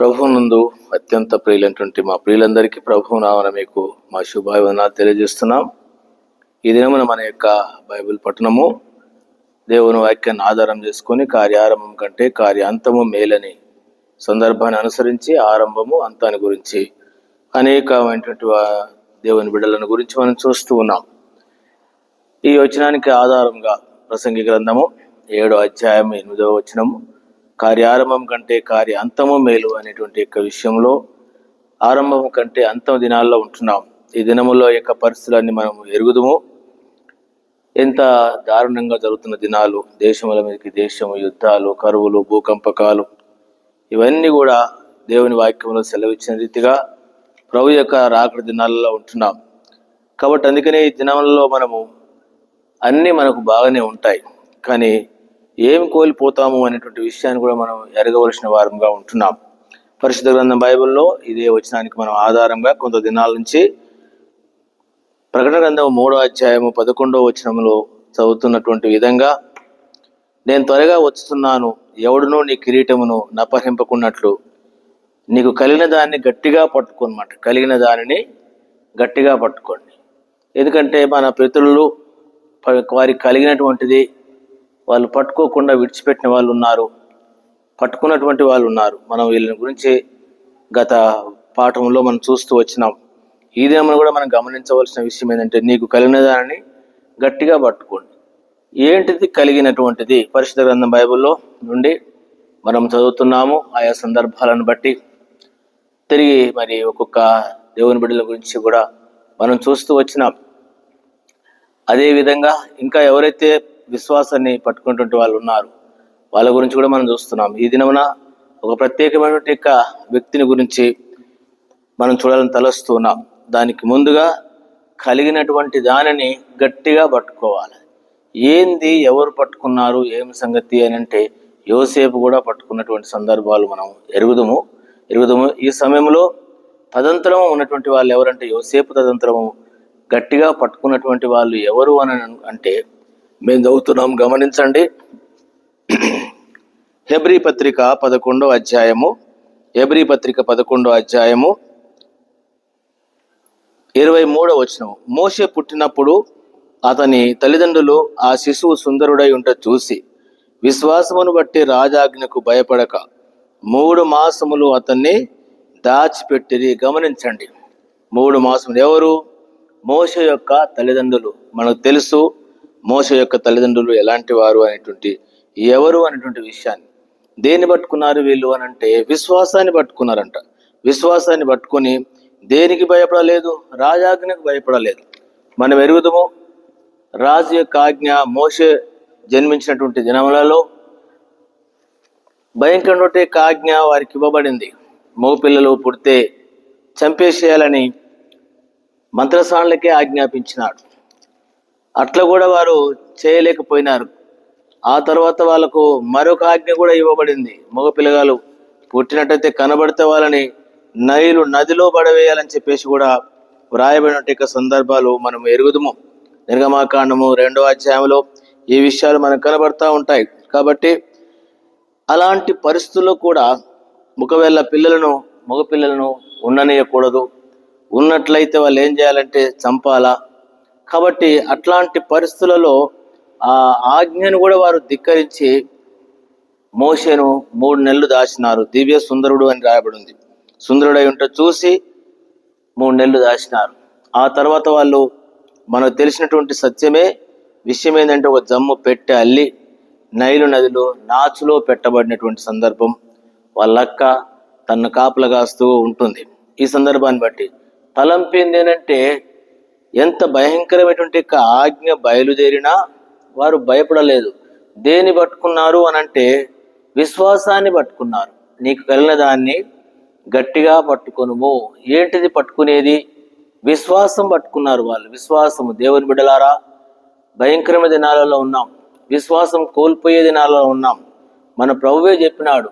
ప్రభునందు అత్యంత ప్రియులైనటువంటి మా ప్రియులందరికీ ప్రభు నామన మీకు మా శుభాభివందనాలు తెలియజేస్తున్నాం. ఈ దినమున మన యొక్క బైబిల్ పట్టణము దేవుని వాక్యాన్ని ఆధారం చేసుకొని కార్యారంభం కంటే కార్యాంతము మేలని సందర్భాన్ని అనుసరించి ఆరంభము అంతాన్ని గురించి అనేకమైనటువంటి దేవుని బిడ్డలను గురించి మనం చూస్తూ ఉన్నాం. ఈ వచనానికి ఆధారంగా ప్రసంగి గ్రంథము ఏడో అధ్యాయం ఎనిమిదవ వచనము కార్యారంభం కంటే కార్య అంతము మేలు అనేటువంటి యొక్క విషయంలో ఆరంభం కంటే అంతం దినాల్లో ఉంటున్నాం. ఈ దినములో యొక్క పరిస్థితులన్నీ మనం ఎరుగుదుము. ఎంత దారుణంగా జరుగుతున్న దినాలు దేశముల మీదకి దేశము యుద్ధాలు కరువులు భూకంపకాలు ఇవన్నీ కూడా దేవుని వాక్యంలో సెలవిచ్చిన రీతిగా ప్రభు యొక్క రాకడ దినాలలో ఉంటున్నాం. కాబట్టి అందుకనే ఈ దినాలలో మనము అన్నీ మనకు బాగానే ఉంటాయి. కానీ ఏమి కోల్పోతాము అనేటువంటి విషయాన్ని కూడా మనం ఎరగవలసిన వారంగా ఉంటున్నాం. పరిశుద్ధ గ్రంథం బైబిల్లో ఇదే వచనానికి మనం ఆధారంగా కొంత దినాల నుంచి ప్రకటన గ్రంథం మూడో అధ్యాయము పదకొండో వచనంలో చదువుతున్నటువంటి విధంగా నేను త్వరగా వచ్చుతున్నాను ఎవడునూ నీ కిరీటమును నపహింపకున్నట్లు నీకు కలిగిన దాన్ని గట్టిగా పట్టుకోనమాట కలిగిన దానిని గట్టిగా పట్టుకోండి. ఎందుకంటే మన పితరులు వారికి కలిగినటువంటిది వాళ్ళు పట్టుకోకుండా విడిచిపెట్టిన వాళ్ళు ఉన్నారు. పట్టుకున్నటువంటి వాళ్ళు ఉన్నారు. మనం వీళ్ళని గురించి గత పాఠంలో మనం చూస్తూ వచ్చినాం. ఈ దినమును కూడా మనం గమనించవలసిన విషయం ఏంటంటే నీకు కలిగిన దానిని గట్టిగా పట్టుకోండి. ఏంటిది కలిగినటువంటిది? పరిశుద్ధ గ్రంథం బైబిల్లో నుండి మనం చదువుతున్నాము. ఆయా సందర్భాలను బట్టి తిరిగి మరి ఒక్కొక్క దేవుని బిడ్డల గురించి కూడా మనం చూస్తూ వచ్చినాం. అదేవిధంగా ఇంకా ఎవరైతే విశ్వాసాన్ని పట్టుకున్నటువంటి వాళ్ళు ఉన్నారు. వాళ్ళ గురించి కూడా మనం చూస్తున్నాం. ఈ దినమున ఒక ప్రత్యేకమైనటువంటి యొక్క వ్యక్తిని గురించి మనం చూడాలని తలస్తూ ఉన్నాం. దానికి ముందుగా కలిగినటువంటి దానిని గట్టిగా పట్టుకోవాలి. ఏంది ఎవరు పట్టుకున్నారు? ఏం సంగతి అని అంటే యోసేపు కూడా పట్టుకున్నటువంటి సందర్భాలు మనం ఎరుగుదము. ఎరుగుదము. ఈ సమయంలో తదంతరము ఉన్నటువంటి వాళ్ళు ఎవరంటే యోసేపు తదంతరము గట్టిగా పట్టుకున్నటువంటి వాళ్ళు ఎవరు అని అంటే మేము చదువుతున్నాం. గమనించండి. హెబ్రీ పత్రిక పదకొండో అధ్యాయము. హెబ్రీ పత్రిక పదకొండో అధ్యాయము. ఇరవై మూడో వచనం మోసే పుట్టినప్పుడు అతని తల్లిదండ్రులు ఆ శిశువు సుందరుడై ఉంట చూసి విశ్వాసమును బట్టి రాజాజ్ఞకు భయపడక మూడు మాసములు అతన్ని దాచిపెట్టిరి గమనించండి. మూడు మాసములు ఎవరు? మోష యొక్క తల్లిదండ్రులు. మనకు తెలుసు మోష యొక్క తల్లిదండ్రులు ఎలాంటి వారు అనేటువంటి ఎవరు అనేటువంటి విషయాన్ని దేన్ని పట్టుకున్నారు వీళ్ళు అని అంటే విశ్వాసాన్ని పట్టుకున్నారంట. విశ్వాసాన్ని పట్టుకొని దేనికి భయపడలేదు? రాజాజ్ఞకు భయపడలేదు. మనం ఎరుగుదము. రాజు యొక్క ఆజ్ఞ మోసే జన్మించినటువంటి దినములలో భయంకరటువంటి ఆజ్ఞ వారికి ఇవ్వబడింది. మగపిల్లలు పుడితే చంపేసేయాలని మంత్రసానులకే ఆజ్ఞాపించినాడు. అట్లా కూడా వారు చేయలేకపోయినారు. ఆ తర్వాత వాళ్ళకు మరొక ఆజ్ఞ కూడా ఇవ్వబడింది. మగపిల్లగాలు పుట్టినట్టయితే కనబడితే వాళ్ళని నైలు నదిలో పడవేయాలని చెప్పేసి కూడా వ్రాయబడినట్టు యొక్క సందర్భాలు మనం ఎరుగుదుము. నిర్గమాకాండము రెండో అధ్యాయంలో ఈ విషయాలు మనకు కనబడతా ఉంటాయి. కాబట్టి అలాంటి పరిస్థితుల్లో కూడా ఒకవేళ పిల్లలను మగపిల్లలను ఉండనీయకూడదు. ఉన్నట్లయితే వాళ్ళు ఏం చేయాలంటే చంపాలా? కాబట్టి అట్లాంటి పరిస్థితులలో ఆ ఆజ్ఞను కూడా వారు ధిక్కరించి మోషేను మూడు నెలలు దాచినారు. దివ్య సుందరుడు అని రాయబడి ఉంది సుందరుడై ఉంటే చూసి మూడు నెలలు దాచినారు. ఆ తర్వాత వాళ్ళు మనకు తెలిసినటువంటి సత్యమే విషయం ఏంటంటే ఒక జమ్ము పెట్టె అల్లి నైలు నదిలో నాచులో పెట్టబడినటువంటి సందర్భం. వాళ్ళక్క తన కాపలా కాస్తూ ఉంటుంది. ఈ సందర్భాన్ని బట్టి తలంపింది ఏంటంటే ఎంత భయంకరమైనటువంటి యొక్క ఆజ్ఞ బయలుదేరినా వారు భయపడలేదు. దేని పట్టుకున్నారు అని అంటే విశ్వాసాన్ని పట్టుకున్నారు. నీకు కలిగిన దాన్ని గట్టిగా పట్టుకొనుము. ఏంటిది పట్టుకునేది? విశ్వాసం పట్టుకున్నారు వాళ్ళు. విశ్వాసము. దేవుని బిడ్డలారా భయంకరమైన దినాలలో ఉన్నాం. విశ్వాసం కోల్పోయే దినాలలో ఉన్నాం. మన ప్రభువే చెప్పినాడు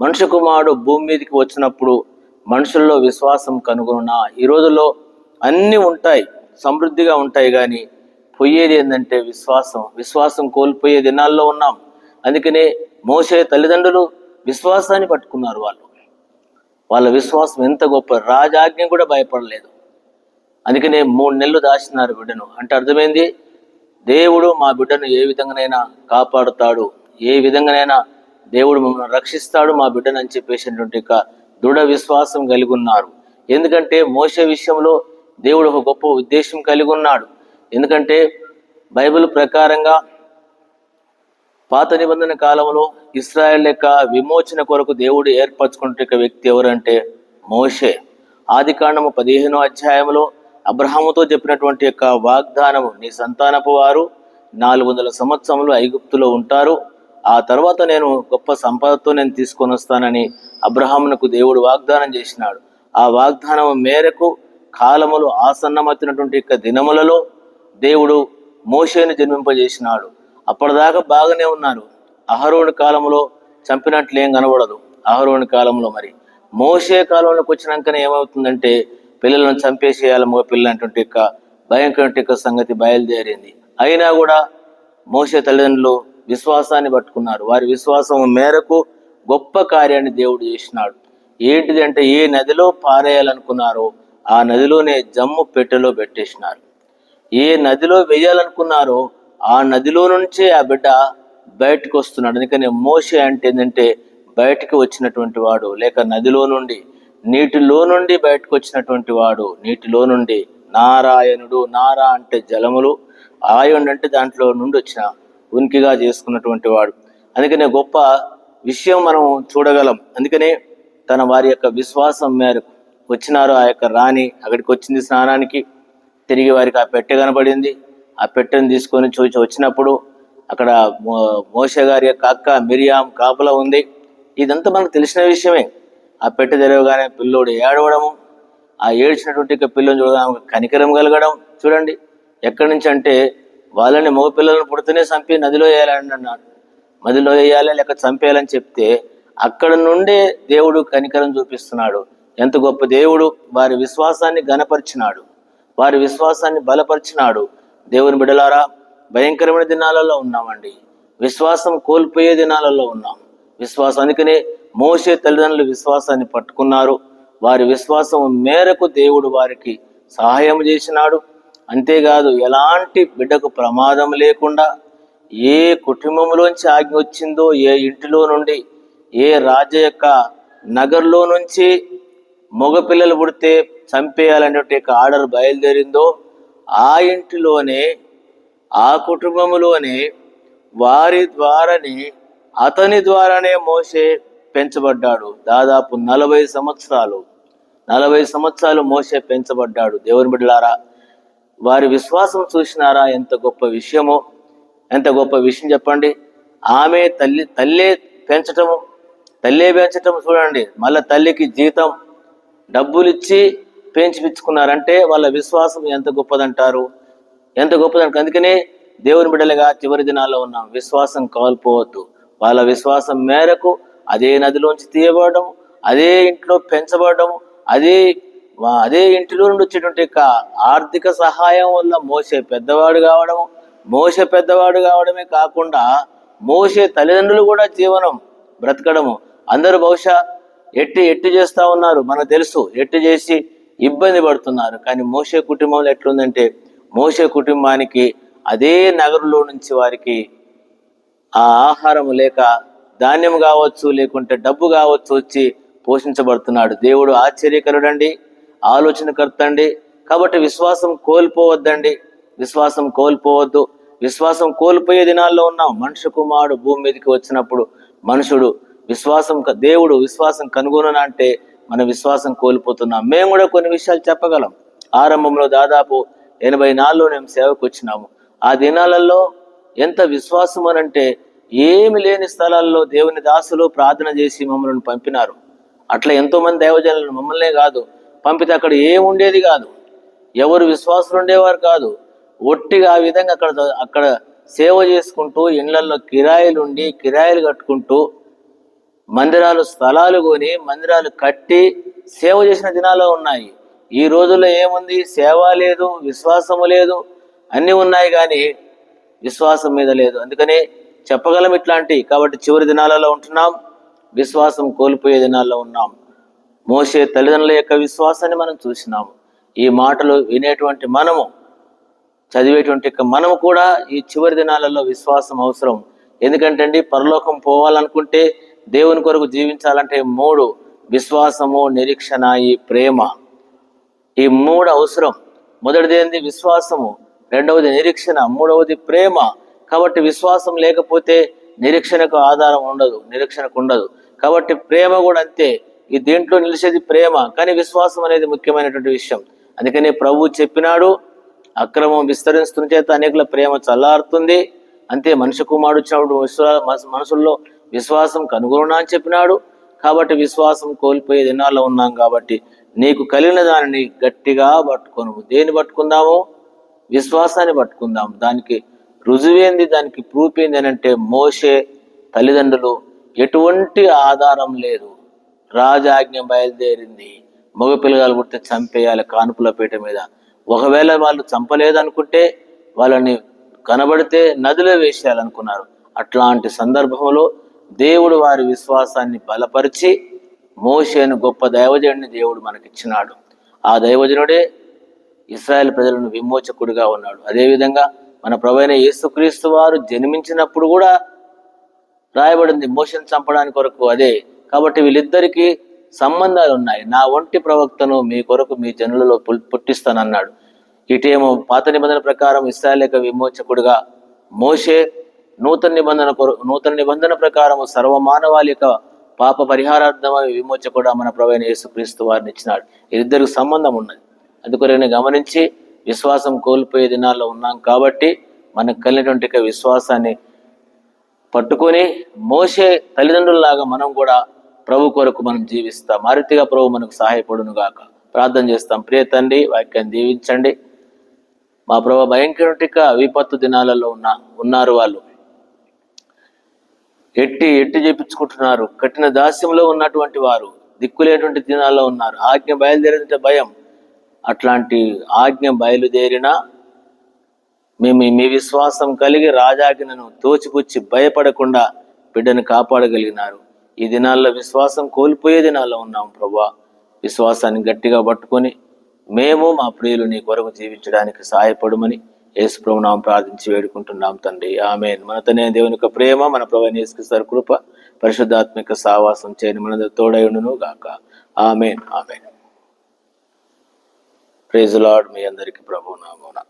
మనుషు కుమారుడు భూమి మీదకి వచ్చినప్పుడు మనుషుల్లో విశ్వాసం కనుగొనున్నా. ఈ రోజుల్లో అన్నీ ఉంటాయి సమృద్ధిగా ఉంటాయి కానీ పోయేది ఏంటంటే విశ్వాసం. విశ్వాసం కోల్పోయే దినాల్లో ఉన్నాం. అందుకనే మోసే తల్లిదండ్రులు విశ్వాసాన్ని పట్టుకున్నారు వాళ్ళు. వాళ్ళ విశ్వాసం ఎంత గొప్ప రాజాజ్ఞ కూడా భయపడలేదు. అందుకనే మూడు నెలలు దాచినారు బిడ్డను. అంటే అర్థమైంది? దేవుడు మా బిడ్డను ఏ విధంగానైనా కాపాడుతాడు. ఏ విధంగానైనా దేవుడు మమ్మల్ని రక్షిస్తాడు మా బిడ్డను అని చెప్పేసినటువంటి ఒక దృఢ విశ్వాసం కలిగి ఉన్నారు. ఎందుకంటే మోస విషయంలో దేవుడు ఒక గొప్ప ఉద్దేశం కలిగి ఉన్నాడు. ఎందుకంటే బైబిల్ ప్రకారంగా పాత నిబంధన కాలంలో ఇస్రాయల్ యొక్క విమోచన కొరకు దేవుడు ఏర్పరచుకున్న వ్యక్తి ఎవరంటే మోషే. ఆది కాండము పదిహేనో అధ్యాయంలో అబ్రహాముతో చెప్పినటువంటి యొక్క వాగ్దానము నీ సంతానపు వారు నాలుగు వందల సంవత్సరములు ఐగుప్తులో ఉంటారు. ఆ తర్వాత నేను గొప్ప సంపదతో నేను తీసుకొని వస్తానని అబ్రహామునకు దేవుడు వాగ్దానం చేసినాడు. ఆ వాగ్దానం మేరకు కాలములు ఆసన్నమవుతున్నటువంటి యొక్క దినములలో దేవుడు మోషేను జన్మింపజేసినాడు. అప్పటిదాకా బాగానే ఉన్నారు. అహరోని కాలంలో చంపినట్లు ఏం కనబడదు. అహరోని కాలంలో మరి. మోసే కాలంలోకి వచ్చినాకనే ఏమవుతుందంటే పిల్లలను చంపేసేయాలి మగ పిల్లలంటువంటి యొక్క భయంకర యొక్క సంగతి బయలుదేరింది. అయినా కూడా మోసే తల్లిదండ్రులు విశ్వాసాన్ని పట్టుకున్నారు. వారి విశ్వాసం మేరకు గొప్ప కార్యాన్ని దేవుడు చేసినాడు. ఏంటిది అంటే ఏ నదిలో పారేయాలనుకున్నారో ఆ నదిలోనే జమ్ము పెట్టెలో పెట్టేసినారు. ఏ నదిలో వేయాలనుకున్నారో ఆ నదిలో నుంచే ఆ బిడ్డ బయటకు వస్తున్నాడు. అందుకని మోసే అంటే ఏంటంటే బయటికి వచ్చినటువంటి వాడు లేక నదిలో నుండి నీటిలో నుండి బయటకు వచ్చినటువంటి వాడు నీటిలో నుండి నారాయణుడు. నారా అంటే జలములు ఆయుడు అంటే దాంట్లో నుండి వచ్చిన ఉనికిగా చేసుకున్నటువంటి వాడు. అందుకనే గొప్ప విషయం మనం చూడగలం. అందుకనే తన వారి యొక్క విశ్వాసం మేరకు వచ్చినారు ఆ యొక్క రాణి అక్కడికి వచ్చింది స్నానానికి. తిరిగి వారికి ఆ పెట్టె కనబడింది. ఆ పెట్టెను తీసుకొని చూసి వచ్చినప్పుడు అక్కడ మో- మోషే గారి యొక్క అక్క మిరియాం కాపలా ఉంది. ఇదంతా మనకు తెలిసిన విషయమే. ఆ పెట్టె తెరవగానే పిల్లోడు ఏడవడము ఆ ఏడ్చినటువంటి యొక్క పిల్లని చూడగా కనికరం కలగడం. చూడండి ఎక్కడి నుంచి అంటే వాళ్ళని మగ పిల్లలను పుడితేనే చంపి నదిలో వేయాలని అన్నాడు. నదిలో వేయాలి లేక చంపేయాలని చెప్తే అక్కడ నుండే దేవుడు కనికరం చూపిస్తున్నాడు. ఎంత గొప్ప దేవుడు? వారి విశ్వాసాన్ని గనపరిచినాడు వారి విశ్వాసాన్ని బలపరిచినాడు. దేవుని బిడలారా భయంకరమైన దినాలలో ఉన్నామండి. విశ్వాసం కోల్పోయే దినాలలో ఉన్నాం. విశ్వాసం అందుకనే మోసే తల్లిదండ్రులు విశ్వాసాన్ని పట్టుకున్నారు. వారి విశ్వాసం మేరకు దేవుడు వారికి సహాయం చేసినాడు. అంతేకాదు ఎలాంటి బిడ్డకు ప్రమాదం లేకుండా ఏ కుటుంబంలోంచి ఆజ్ఞ వచ్చిందో ఏ ఇంటిలో నుండి ఏ రాజ యొక్క నగర్లో నుంచి మగపిల్లలు పుడితే చంపేయాలనే యొక్క ఆర్డర్ బయలుదేరిందో ఆ ఇంటిలోనే ఆ కుటుంబంలోనే వారి ద్వారానే అతని ద్వారానే మోసే పెంచబడ్డాడు. దాదాపు నలభై సంవత్సరాలు నలభై సంవత్సరాలు మోసే పెంచబడ్డాడు. దేవుని బిడ్డలారా వారి విశ్వాసం చూసినారా? ఎంత గొప్ప విషయమో ఎంత గొప్ప విషయం చెప్పండి. ఆమె తల్లి తల్లే పెంచటము తల్లే పెంచటం చూడండి. మళ్ళీ తల్లికి జీతం డబ్బులు ఇచ్చి పెంచిపించుకున్నారంటే వాళ్ళ విశ్వాసం ఎంత గొప్పదంటారు? ఎంత గొప్పదంట అందుకనే దేవుని బిడ్డలుగా చివరి దినాల్లో ఉన్నాం విశ్వాసం కోల్పోవద్దు వాళ్ళ విశ్వాసం మేరకు అదే నదిలోంచి తీయబడడం అదే ఇంట్లో పెంచబడడం అదే అదే ఇంటిలో నుండి వచ్చేటువంటి ఆర్థిక సహాయం వల్ల మోసే పెద్దవాడు కావడం మోసే పెద్దవాడు కావడమే కాకుండా మోసే తల్లిదండ్రులు కూడా జీవనం బ్రతకడము. అందరూ బహుశా ఎట్టి ఎట్టి చేస్తా ఉన్నారు? మనకు తెలుసు. ఎట్టి చేసి ఇబ్బంది పడుతున్నారు. కానీ మోసే కుటుంబంలో ఎట్లుందంటే మోసే కుటుంబానికి అదే నగరంలో నుంచి వారికి ఆ ఆహారం లేక ధాన్యం కావచ్చు లేకుంటే డబ్బు కావచ్చు వచ్చి పోషించబడుతున్నాడు. దేవుడు ఆశ్చర్యకరుడండి ఆలోచనకర్త అండి కాబట్టి విశ్వాసం కోల్పోవద్దండి. విశ్వాసం కోల్పోవద్దు. విశ్వాసం కోల్పోయే దినాల్లో ఉన్నాం. మనుషు కుమారుడు భూమి మీదకి వచ్చినప్పుడు మనుషుడు విశ్వాసం దేవుడు విశ్వాసం కనుగొనను అంటే మన విశ్వాసం కోల్పోతున్నాం. మేము కూడా కొన్ని విషయాలు చెప్పగలం. ఆరంభంలో దాదాపు ఎనభై నాలుగులో మేము సేవకు వచ్చినాము. ఆ దినాలలో ఎంత విశ్వాసం అనంటే ఏమి లేని స్థలాల్లో దేవుని దాసులు ప్రార్థన చేసి మమ్మల్ని పంపినారు. అట్లా ఎంతో మంది దైవజనులు మమ్మల్నే కాదు పంపితే అక్కడ ఏం ఉండేది కాదు. ఎవరు విశ్వాసులు ఉండేవారు కాదు. ఒట్టిగా ఆ విధంగా అక్కడ అక్కడ సేవ చేసుకుంటూ ఇళ్ళలో కిరాయిలు ఉండి కిరాయిలు కట్టుకుంటూ మందిరాలు స్థలాలు కొని మందిరాలు కట్టి సేవ చేసిన దినాలు ఉన్నాయి. ఈ రోజుల్లో ఏముంది? సేవ లేదు విశ్వాసము లేదు అన్నీ ఉన్నాయి కానీ విశ్వాసం మీద లేదు. అందుకని చెప్పగలం ఇట్లాంటి. కాబట్టి చివరి దినాలలో ఉంటున్నాం. విశ్వాసం కోల్పోయే దినాల్లో ఉన్నాం. మోసే తల్లిదండ్రుల యొక్క విశ్వాసాన్ని మనం చూసినాము ఈ మాటలు వినేటువంటి మనము చదివేటువంటి యొక్క మనము కూడా ఈ చివరి దినాలలో విశ్వాసం అవసరం. ఎందుకంటే అండి పరలోకం పోవాలనుకుంటే దేవుని కొరకు జీవించాలంటే మూడు విశ్వాసము నిరీక్షణ ఈ ప్రేమ. ఈ మూడు అవసరం. మొదటిది ఏంది? విశ్వాసము. రెండవది నిరీక్షణ. మూడవది ప్రేమ. కాబట్టి విశ్వాసం లేకపోతే నిరీక్షణకు ఆధారం ఉండదు నిరీక్షణకు ఉండదు. కాబట్టి ప్రేమ కూడా అంతే. ఈ దీంట్లో నిలిచేది ప్రేమ. కానీ విశ్వాసం అనేది ముఖ్యమైనటువంటి విషయం. అందుకని ప్రభు చెప్పినాడు అక్రమం విస్తరిస్తున్న చేత అనేకుల ప్రేమ చల్లారుతుంది. అంతే. మనిషి కుమారుడు వచ్చినప్పుడు విశ్వా మనసుల్లో విశ్వాసం కనుగొనున్నా అని చెప్పినాడు. కాబట్టి విశ్వాసం కోల్పోయే దినాల్లో ఉన్నాం కాబట్టి నీకు కలిగిన దానిని గట్టిగా పట్టుకొను దేన్ని పట్టుకుందాము? విశ్వాసాన్ని పట్టుకుందాము. దానికి రుజువేంది? దానికి ప్రూఫ్ ఏంది అని అంటే మోసే తల్లిదండ్రులు ఎటువంటి ఆధారం లేదు. రాజాజ్ఞ బయలుదేరింది. మగ పిల్లగాలు పుడితే చంపేయాలి కానుపుల పీట మీద. ఒకవేళ వాళ్ళు చంపలేదనుకుంటే వాళ్ళని కనబడితే నదిలో వేసేయాలనుకున్నారు. అట్లాంటి సందర్భంలో దేవుడు వారి విశ్వాసాన్ని బలపరిచి మోషేను గొప్ప దైవజనుడిని దేవుడు మనకిచ్చినాడు. ఆ దైవజనుడే ఇస్రాయేల్ ప్రజలను విమోచకుడిగా ఉన్నాడు. అదేవిధంగా మన ప్రవైన యేసుక్రీస్తు వారు జన్మించినప్పుడు కూడా రాయబడింది మోషన్ చంపడానికి కొరకు అదే. కాబట్టి వీళ్ళిద్దరికీ సంబంధాలు ఉన్నాయి. నా ఒంటి ప్రవక్తను మీ కొరకు మీ జనులలో పుట్టిస్తానన్నాడు. ఇటేమో పాత నిబంధన ప్రకారం ఇస్రాయల్ యొక్క విమోచకుడిగా మోషే నూతన నిబంధన నూతన నిబంధన ప్రకారము సర్వమానవాళి యొక్క పాప పరిహారార్థమై విమోచ కూడా మన ప్రవైన యేసుక్రీస్తు వారిని ఇచ్చినాడు. ఇద్దరికి సంబంధం ఉన్నది. అందుకొరని గమనించి విశ్వాసం కోల్పోయే దినాల్లో ఉన్నాం కాబట్టి మనకు కలిగినటువంటి విశ్వాసాన్ని పట్టుకొని మోసే తల్లిదండ్రులలాగా మనం కూడా ప్రభు కొరకు మనం జీవిస్తాం. మారుతిగా ప్రభు మనకు సహాయపడును గాక. ప్రార్థన చేస్తాం. ప్రియ తండ్రి వాక్యాన్ని దీవించండి. మా ప్రభు భయంకరటిక విపత్తు దినాలలో ఉన్న ఉన్నారు వాళ్ళు. ఎట్టి ఎట్టి చేపించుకుంటున్నారు. కఠిన దాస్యంలో ఉన్నటువంటి వారు దిక్కులేటువంటి దినాల్లో ఉన్నారు. ఆజ్ఞ బయలుదేరితే భయం. అట్లాంటి ఆజ్ఞ బయలుదేరినా మేము మీ విశ్వాసం కలిగి రాజాజ్ఞను తోచిపుచ్చి భయపడకుండా బిడ్డను కాపాడగలిగినారు. ఈ దినాల్లో విశ్వాసం కోల్పోయే దినాల్లో ఉన్నాం ప్రభా. విశ్వాసాన్ని గట్టిగా పట్టుకొని మేము మా ప్రియులు నీ కొరకు జీవించడానికి సహాయపడమని యేసు ప్రభునామం ప్రార్థించి వేడుకుంటున్నాం తండ్రి. ఆమె మన తనే దేవుని యొక్క ప్రేమ మన ప్రభు యేసుక్రీస్తు కృప పరిశుద్ధాత్మిక సావాసం చేయని మన తోడయుడును గాక. ఆమెన్. ఆమెన్. ప్రేజ్ లాడ్ మీ అందరికీ ప్రభు నామోనా